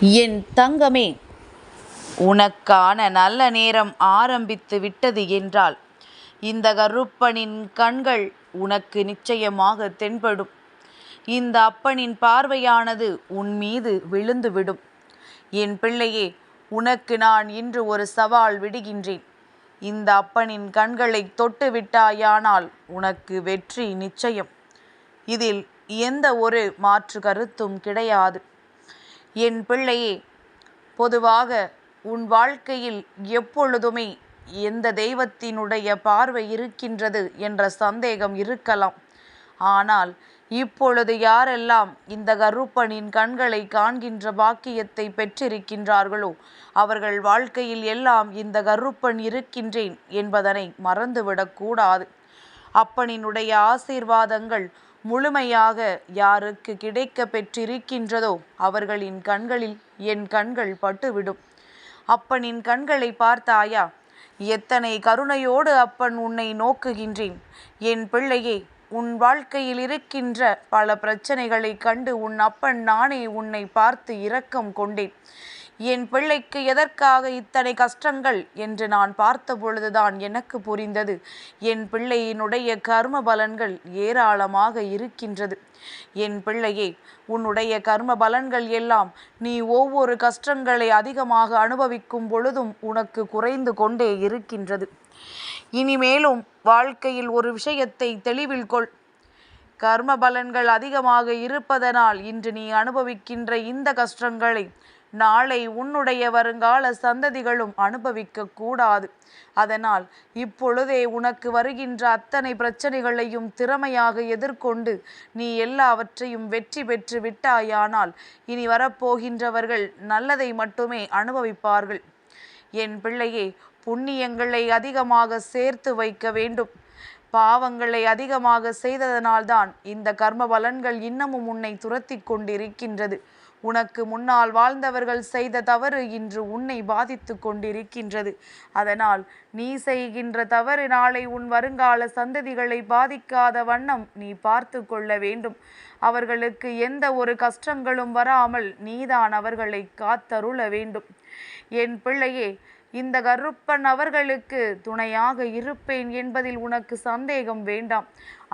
என் தங்கமே உனக்கான நல்ல நேரம் ஆரம்பித்து விட்டது என்றால் இந்த கருப்பனின் கண்கள் உனக்கு நிச்சயமாக தென்படும். இந்த அப்பனின் பார்வையானது உன் மீது விழுந்துவிடும். என் பிள்ளையே உனக்கு நான் இன்று ஒரு சவால் விடுகின்றேன். இந்த அப்பனின் கண்களை தொட்டு விட்டாயானால் உனக்கு வெற்றி நிச்சயம். இதில் எந்த ஒரு மாற்று கருத்தும் கிடையாது. என் பிள்ளையே பொதுவாக உன் வாழ்க்கையில் எப்பொழுதுமே எந்த தெய்வத்தினுடைய பார்வை இருக்கின்றது என்ற சந்தேகம் இருக்கலாம். ஆனால் இப்பொழுது யாரெல்லாம் இந்த கருப்பனின் கண்களை காண்கின்ற பாக்கியத்தை பெற்றிருக்கின்றார்களோ அவர்கள் வாழ்க்கையில் எல்லாம் இந்த கருப்பன் இருக்கின்றேன் என்பதனை மறந்துவிடக்கூடாது. அப்பனினுடைய ஆசீர்வாதங்கள் முழுமையாக யாருக்கு கிடைக்க பெற்றிருக்கின்றதோ அவர்களின் கண்களில் என் கண்கள் பட்டுவிடும். அப்பனின் கண்களை பார்த்தாயா? எத்தனை கருணையோடு அப்பன் உன்னை நோக்குகின்றேன். என் பிள்ளையே உன் வாழ்க்கையில் இருக்கின்ற பல பிரச்சனைகளை கண்டு உன் அப்பன் நானே உன்னை பார்த்து இரக்கம் கொண்டேன். என் பிள்ளைக்கு எதற்காக இத்தனை கஷ்டங்கள் என்று நான் பார்த்த பொழுதுதான் எனக்கு புரிந்தது. என் பிள்ளையினுடைய கர்ம பலன்கள் ஏராளமாக இருக்கின்றது. என் பிள்ளையே உன்னுடைய கர்ம பலன்கள் எல்லாம் நீ ஒவ்வொரு கஷ்டங்களை அதிகமாக அனுபவிக்கும் பொழுதும் உனக்கு குறைந்து கொண்டே இருக்கின்றது. இனிமேலும் வாழ்க்கையில் ஒரு விஷயத்தை தெளிவில் கொள். கர்ம பலன்கள் அதிகமாக இருப்பதனால் இன்று நீ அனுபவிக்கின்ற இந்த கஷ்டங்களை நாளை உன்னுடைய வருங்கால சந்ததிகளும் அனுபவிக்க கூடாது. அதனால் இப்பொழுதே உனக்கு வருகின்ற அத்தனை பிரச்சனைகளையும் திறமையாக எதிர்கொண்டு நீ எல்லாவற்றையும் வெற்றி பெற்று விட்டாயானால் இனி வரப்போகின்றவர்கள் நல்லதை மட்டுமே அனுபவிப்பார்கள். என் பிள்ளையே புண்ணியங்களை அதிகமாக சேர்த்து வைக்க வேண்டும். பாவங்களை அதிகமாக செய்ததனால்தான் இந்த கர்ம பலன்கள் இன்னமும் உன்னை துரத்தி கொண்டிருக்கின்றது. உனக்கு முன்னால் வாழ்ந்தவர்கள் செய்த தவறு இன்று உன்னை பாதித்து கொண்டிருக்கின்றது. அதனால் நீ செய்கின்ற தவறு நாளை உன் வருங்கால சந்ததிகளை பாதிக்காத வண்ணம் நீ பார்த்து கொள்ள வேண்டும். அவர்களுக்கு எந்த ஒரு கஷ்டங்களும் வராமல் நீதான் அவர்களை காத்தருள வேண்டும். என் பிள்ளையே இந்த கருப்பன் அவர்களுக்கு துணையாக இருப்பேன் என்பதில் உனக்கு சந்தேகம் வேண்டாம்.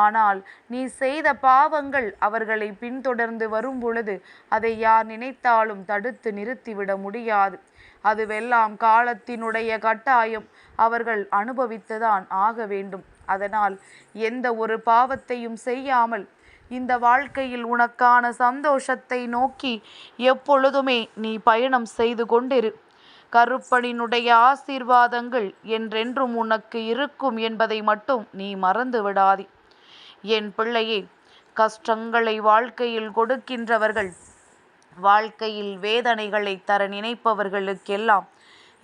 ஆனால் நீ செய்த பாவங்கள் அவர்களை பின்தொடர்ந்து வரும் பொழுது அதை யார் நினைத்தாலும் தடுத்து நிறுத்திவிட முடியாது. அதுவெல்லாம் காலத்தினுடைய கட்டாயம். அவர்கள் அனுபவித்துதான் ஆக வேண்டும். அதனால் எந்த ஒரு பாவத்தையும் செய்யாமல் இந்த வாழ்க்கையில் உனக்கான சந்தோஷத்தை நோக்கி எப்பொழுதுமே நீ பயணம் செய்து கொண்டிரு. கருப்பனினுடைய ஆசீர்வாதங்கள் என்றென்றும் உனக்கு இருக்கும் என்பதை மட்டும் நீ மறந்து விடாதே என் பிள்ளையே கஷ்டங்களை வாழ்க்கையில் கொடுக்கின்றவர்கள் வாழ்க்கையில் வேதனைகளை தர நினைப்பவர்களுக்கெல்லாம்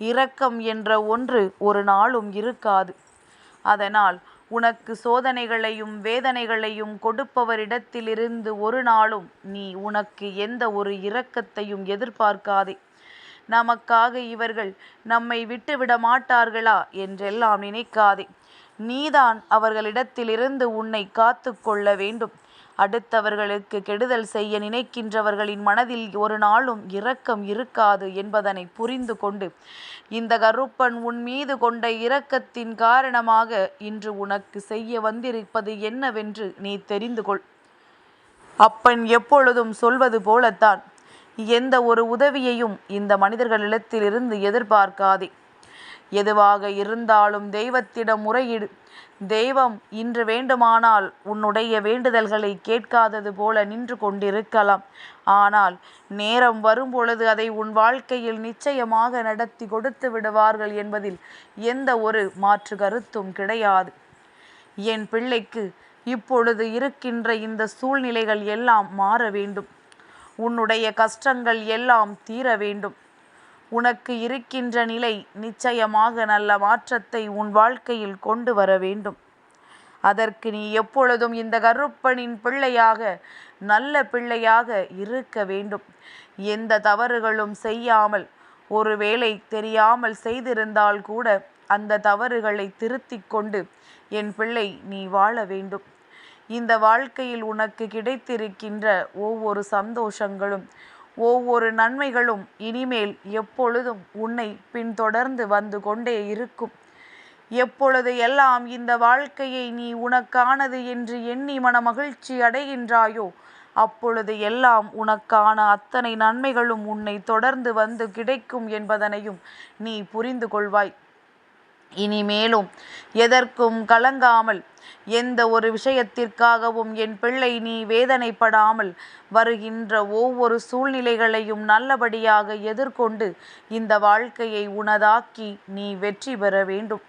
இரக்கம் என்ற ஒன்று ஒரு நாளும் இருக்காது. அதனால் உனக்கு சோதனைகளையும் வேதனைகளையும் கொடுப்பவரிடத்திலிருந்து ஒரு நாளும் நீ உனக்கு எந்த ஒரு இரக்கத்தையும் எதிர்பார்க்காதே. நமக்காக இவர்கள் நம்மை விட்டுவிட மாட்டார்களா என்றெல்லாம் நினைக்காதே. நீதான் அவர்களிடத்திலிருந்து உன்னை காத்து கொள்ள வேண்டும். அடுத்தவர்களுக்கு கெடுதல் செய்ய நினைக்கின்றவர்களின் மனதில் ஒரு நாளும் இரக்கம் இருக்காது என்பதனை புரிந்து கொண்டு இந்த கருப்பன் உன் மீது கொண்ட இரக்கத்தின் காரணமாக இன்று உனக்கு செய்ய வந்திருப்பது என்னவென்று நீ தெரிந்து கொள். அப்பன் எப்பொழுதும் சொல்வது போலத்தான். எந்த ஒரு உதவியையும் இந்த மனிதர்களிடத்திலிருந்து எதிர்பார்க்காதே. எதுவாக இருந்தாலும் தெய்வத்திடம் முறையிடு. தெய்வம் இன்று வேண்டுமானால் உன்னுடைய வேண்டுதல்களை கேட்காதது போல நின்று கொண்டிருக்கலாம். ஆனால் நேரம் வரும்பொழுது அதை உன் வாழ்க்கையில் நிச்சயமாக நடத்தி கொடுத்து விடுவார்கள் என்பதில் எந்த ஒரு மாற்று கருத்தும் கிடையாது. என் பிள்ளைக்கு இப்பொழுது இருக்கின்ற இந்த சூழ்நிலைகள் எல்லாம் மாற வேண்டும். உன்னுடைய கஷ்டங்கள் எல்லாம் தீர வேண்டும். உனக்கு இருக்கின்ற நிலை நிச்சயமாக நல்ல மாற்றத்தை உன் வாழ்க்கையில் கொண்டு வர வேண்டும். அதற்கு நீ எப்பொழுதும் இந்த கருப்பனின் பிள்ளையாக நல்ல பிள்ளையாக இருக்க வேண்டும். எந்த தவறுகளும் செய்யாமல் ஒருவேளை தெரியாமல் செய்திருந்தால் கூட அந்த தவறுகளை திருத்திக் கொண்டு என் பிள்ளை நீ வாழ வேண்டும். இந்த வாழ்க்கையில் உனக்கு கிடைத்திருக்கின்ற ஒவ்வொரு சந்தோஷங்களும் ஒவ்வொரு நன்மைகளும் இனிமேல் எப்பொழுதும் உன்னை பின்தொடர்ந்து வந்து கொண்டே இருக்கும். எப்பொழுது எல்லாம் இந்த வாழ்க்கையை நீ உனக்கானது என்று எண்ணி மன மகிழ்ச்சி அடைகின்றாயோ அப்பொழுது எல்லாம் உனக்கான அத்தனை நன்மைகளும் உன்னை தொடர்ந்து வந்து கிடைக்கும் என்பதனையும் நீ புரிந்து கொள்வாய். இனிமேலும் எதற்கும் கலங்காமல் எந்த ஒரு விஷயத்திற்காகவும் என் பிள்ளை நீ வேதனைப்படாமல் வருகின்ற ஒவ்வொரு சூழ்நிலைகளையும் நல்லபடியாக எதிர்கொண்டு இந்த வாழ்க்கையை உனதாக்கி நீ வெற்றி பெற வேண்டும்.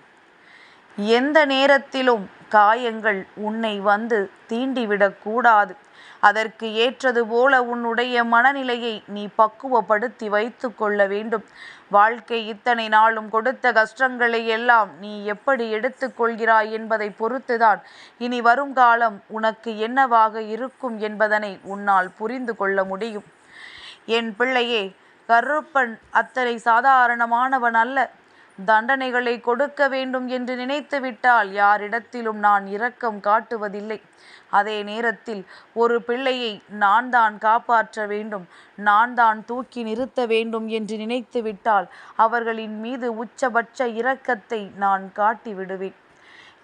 எந்த நேரத்திலும் காயங்கள் உன்னை வந்து தீண்டிவிடக்கூடாது. அதற்கு ஏற்றது போல உன்னுடைய மனநிலையை நீ பக்குவப்படுத்தி வைத்து கொள்ள வேண்டும். வாழ்க்கை இத்தனை நாளும் கொடுத்த கஷ்டங்களை எல்லாம் நீ எப்படி எடுத்துக்கொள்கிறாய் என்பதை பொறுத்துதான் இனி வருங்காலம் உனக்கு என்னவாக இருக்கும் என்பதனை உன்னால் புரிந்து கொள்ள முடியும். என் பிள்ளையே கருப்பன் அத்தனை சாதாரணமானவன் அல்ல. தண்டனைகளை கொடுக்க வேண்டும் என்று நினைத்துவிட்டால் யாரிடத்திலும் நான் இரக்கம் காட்டுவதில்லை. அதே நேரத்தில் ஒரு பிள்ளையை நான் தான் காப்பாற்ற வேண்டும் நான் தான் தூக்கி நிறுத்த வேண்டும் என்று நினைத்துவிட்டால் அவர்களின் மீது உச்சபட்ச இரக்கத்தை நான் காட்டி விடுவேன்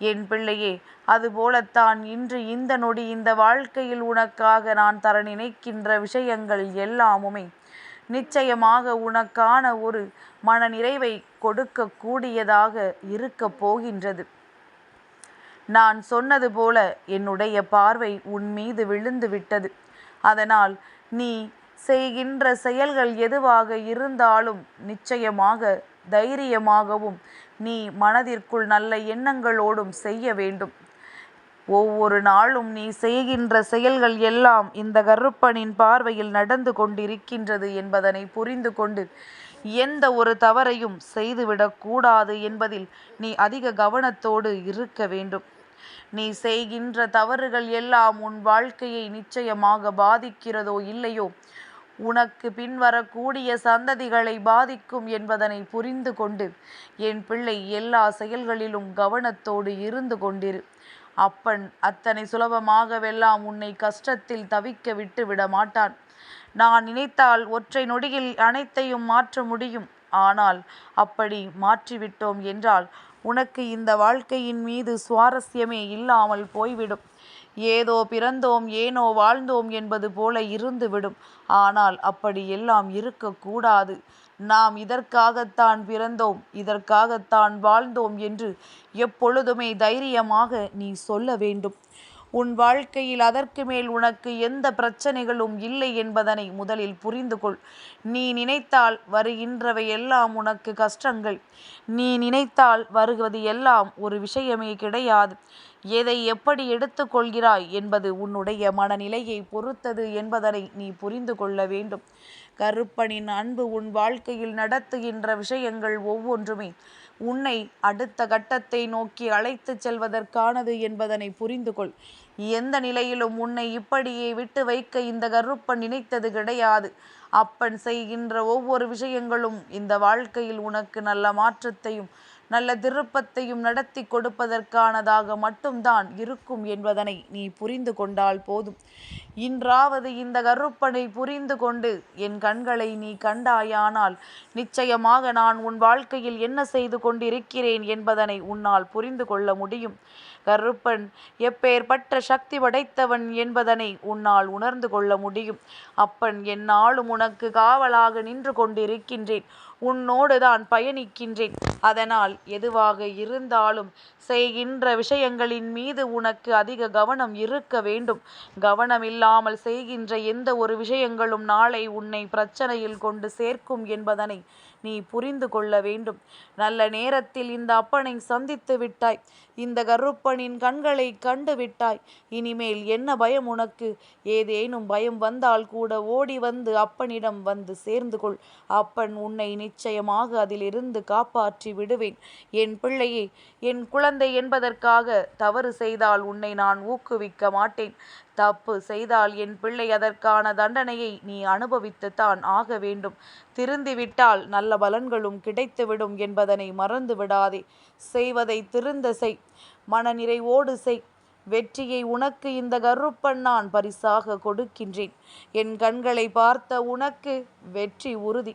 என் பிள்ளையே அதுபோலத்தான் இன்று இந்த நொடி இந்த வாழ்க்கையில் உனக்காக நான் தர நினைக்கின்ற விஷயங்கள் எல்லாமுமே நிச்சயமாக உனக்கான ஒரு மன நிறைவை கொடுக்கக்கூடியதாக இருக்கப் போகின்றது. நான் சொன்னது போல என்னுடைய பார்வை உன் மீது விழுந்து விட்டது. அதனால் நீ செய்கின்ற செயல்கள் எதுவாக இருந்தாலும் நிச்சயமாக தைரியமாகவும் நீ மனதிற்குள் நல்ல எண்ணங்களோடும் செய்ய வேண்டும். ஒவ்வொரு நாளும் நீ செய்கின்ற செயல்கள் எல்லாம் இந்த கருப்பனின் பார்வையில் நடந்து கொண்டிருக்கின்றது என்பதனை புரிந்து கொண்டு எந்த ஒரு தவறையும் செய்துவிடக்கூடாது என்பதில் நீ அதிக கவனத்தோடு இருக்க வேண்டும். நீ செய்கின்ற தவறுகள் எல்லாம் உன் வாழ்க்கையை நிச்சயமாக பாதிக்கிறதோ இல்லையோ உனக்கு பின்வரக்கூடிய சந்ததிகளை பாதிக்கும் என்பதனை புரிந்து கொண்டு என் பிள்ளை எல்லா செயல்களிலும் கவனத்தோடு இருந்து கொண்டிரு. அப்பன் அத்தனை சுலபமாகவெல்லாம் உன்னை கஷ்டத்தில் தவிக்க விட்டு விட மாட்டான் நான் நினைத்தால் ஒற்றை நொடியில் அனைத்தையும் மாற்ற முடியும். ஆனால் அப்படி மாற்றிவிட்டோம் என்றால் உனக்கு இந்த வாழ்க்கையின் மீது சுவாரஸ்யமே இல்லாமல் போய்விடும். ஏதோ பிறந்தோம் ஏனோ வாழ்ந்தோம் என்பது போல இருந்துவிடும். ஆனால் அப்படி எல்லாம் இருக்கக்கூடாது. நாம் இதற்காகத்தான் பிறந்தோம் இதற்காகத்தான் வாழ்ந்தோம் என்று எப்பொழுதுமே தைரியமாக நீ சொல்ல வேண்டும். உன் வாழ்க்கையில் அதற்கு மேல் உனக்கு எந்த பிரச்சனைகளும் இல்லை என்பதனை முதலில் புரிந்து கொள். நீ நினைத்தால் வருகின்றவை எல்லாம் உனக்கு கஷ்டங்கள். நீ நினைத்தால் வருவது எல்லாம் ஒரு விஷயமே கிடையாது. எதை எப்படி எடுத்துக்கொள்கிறாய் என்பது உன்னுடைய மனநிலையை பொறுத்தது என்பதனை நீ புரிந்து கொள்ள வேண்டும். கருப்பனின் அன்பு உன் வாழ்க்கையில் நடத்துகின்ற விஷயங்கள் ஒவ்வொன்றுமே உன்னை அடுத்த கட்டத்தை நோக்கி அழைத்துச் செல்வதற்கானது என்பதனை புரிந்து கொள். எந்த நிலையிலும் உன்னை இப்படியே விட்டு வைக்க இந்த கருப்பன் நினைத்தது கிடையாது. அப்பன் செய்கின்ற ஒவ்வொரு விஷயங்களும் இந்த வாழ்க்கையில் உனக்கு நல்ல மாற்றத்தையும் நல்ல திருப்பத்தையும் நடத்தி கொடுப்பதற்கானதாக மட்டும்தான் இருக்கும் என்பதனை நீ புரிந்து கொண்டால் போதும். இன்றாவது இந்த கருப்பனை புரிந்து கொண்டு என் கண்களை நீ கண்டாயானால் நிச்சயமாக நான் உன் வாழ்க்கையில் என்ன செய்து கொண்டிருக்கிறேன் என்பதனை உன்னால் புரிந்து கொள்ள முடியும். கருப்பன் எப்பேற்பட்ட சக்தி படைத்தவன் என்பதனை உன்னால் உணர்ந்து கொள்ள முடியும். அப்பன் என்னாலும் உனக்கு காவலாக நின்று கொண்டிருக்கின்றேன். உன்னோடு தான் பயணிக்கின்றேன். அதனால் எதுவாக இருந்தாலும் செய்கின்ற விஷயங்களின் மீது உனக்கு அதிக கவனம் இருக்க வேண்டும். கவனம் இல்லாமல் செய்கின்ற எந்த ஒரு விஷயங்களும் நாளை உன்னை பிரச்சனையில் கொண்டு சேர்க்கும் என்பதனை நீ புரிந்து கொள்ள வேண்டும். நல்ல நேரத்தில் இந்த அப்பனை சந்தித்து விட்டாய். இந்த கருப்பனின் கண்களை கண்டு விட்டாய். இனிமேல் என்ன பயம் உனக்கு? ஏதேனும் பயம் வந்தால் கூட ஓடி வந்து அப்பனிடம் வந்து சேர்ந்து கொள். அப்பன் உன்னை நிச்சயமாக அதிலிருந்து காப்பாற்றி விடுவேன். என் பிள்ளையே என் குழந்தை என்பதற்காக தவறு செய்தால் உன்னை நான் ஊக்குவிக்க மாட்டேன். தப்பு செய்தால் என் பிள்ளை அதற்கான தண்டனையை நீ அனுபவித்துத்தான் ஆக வேண்டும். திருந்திவிட்டால் நல்ல பலன்களும் கிடைத்துவிடும் என்பதனை மறந்து விடாதே செய்வதை திருந்த செய். மனநிறைவோடு செய். வெற்றியை உனக்கு இந்த கருப்பன் நான் பரிசாக கொடுக்கின்றேன். என் கண்களை பார்த்த உனக்கு வெற்றி உறுதி.